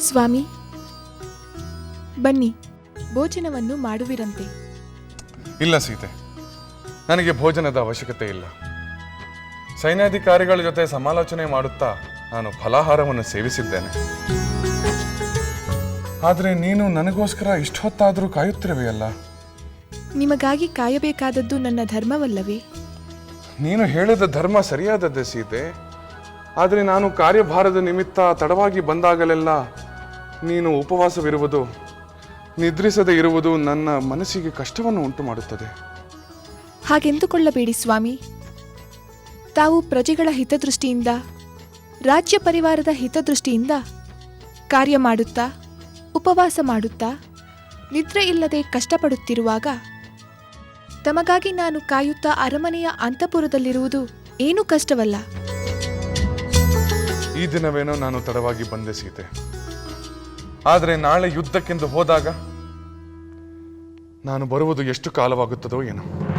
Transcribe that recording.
ಸ್ವಾಮಿ ಬನ್ನಿ ಭೋಜನವನ್ನು ಮಾಡುವಿರಂತೆ. ಇಲ್ಲ ಸೀತೆ ನನಗೆ ಭೋಜನದ ಅವಶ್ಯಕತೆ ಇಲ್ಲ. ಸೈನ್ಯಾಧಿಕಾರಿಗಳ ಜೊತೆ ಸಮಾಲೋಚನೆ ಮಾಡುತ್ತಾ ನಾನು ಫಲಾಹಾರವನ್ನು ಸೇವಿಸಿದ್ದೇನೆ. ಆದರೆ ನೀನು ನನಗೋಸ್ಕರ ಇಷ್ಟೊತ್ತಾದರೂ ಕಾಯುತ್ತಿರುವೆಯಲ್ಲ ನಿಮಗಾಗಿ ಕಾಯಬೇಕಾದದ್ದು ನನ್ನ ಧರ್ಮವಲ್ಲವೇ? ನೀನು ಹೇಳಿದ ಧರ್ಮ ಸರಿಯಾದದ್ದೇ ಸೀತೆ. ಆದರೆ ನಾನು ಕಾರ್ಯಭಾರದ ನಿಮಿತ್ತ ತಡವಾಗಿ ಬಂದಾಗಲೆಲ್ಲ ನೀನು ಉಪವಾಸವಿರುವುದು ನಿದ್ರಿಸದೇ ಇರುವುದು ನನ್ನ ಮನಸ್ಸಿಗೆ ಕಷ್ಟವನ್ನು ಉಂಟು ಮಾಡುತ್ತದೆ ಹಾಗೆಂದುಕೊಳ್ಳಬೇಡಿ ಸ್ವಾಮಿ. ತಾವು ಪ್ರಜೆಗಳ ಹಿತದೃಷ್ಟಿಯಿಂದ ರಾಜ್ಯ ಪರಿವಾರದ ಹಿತದೃಷ್ಟಿಯಿಂದ ಕಾರ್ಯ ಮಾಡುತ್ತಾ ಉಪವಾಸ ಮಾಡುತ್ತಾ ನಿದ್ರೆ ಇಲ್ಲದೆ ಕಷ್ಟಪಡುತ್ತಿರುವಾಗ ತಮಗಾಗಿ ನಾನು ಕಾಯುತ್ತಾ ಅರಮನೆಯ ಅಂತಪುರದಲ್ಲಿರುವುದು ಏನೂ ಕಷ್ಟವಲ್ಲ. ಈ ದಿನವೇನೋ ನಾನು ತಡವಾಗಿ ಬಂದೆ ಸೀತೆ. ಆದರೆ ನಾಳೆ ಯುದ್ಧಕ್ಕೆಂದು ಹೋದಾಗ ನಾನು ಬರುವುದು ಎಷ್ಟು ಕಾಲವಾಗುತ್ತದೋ ಏನೋ.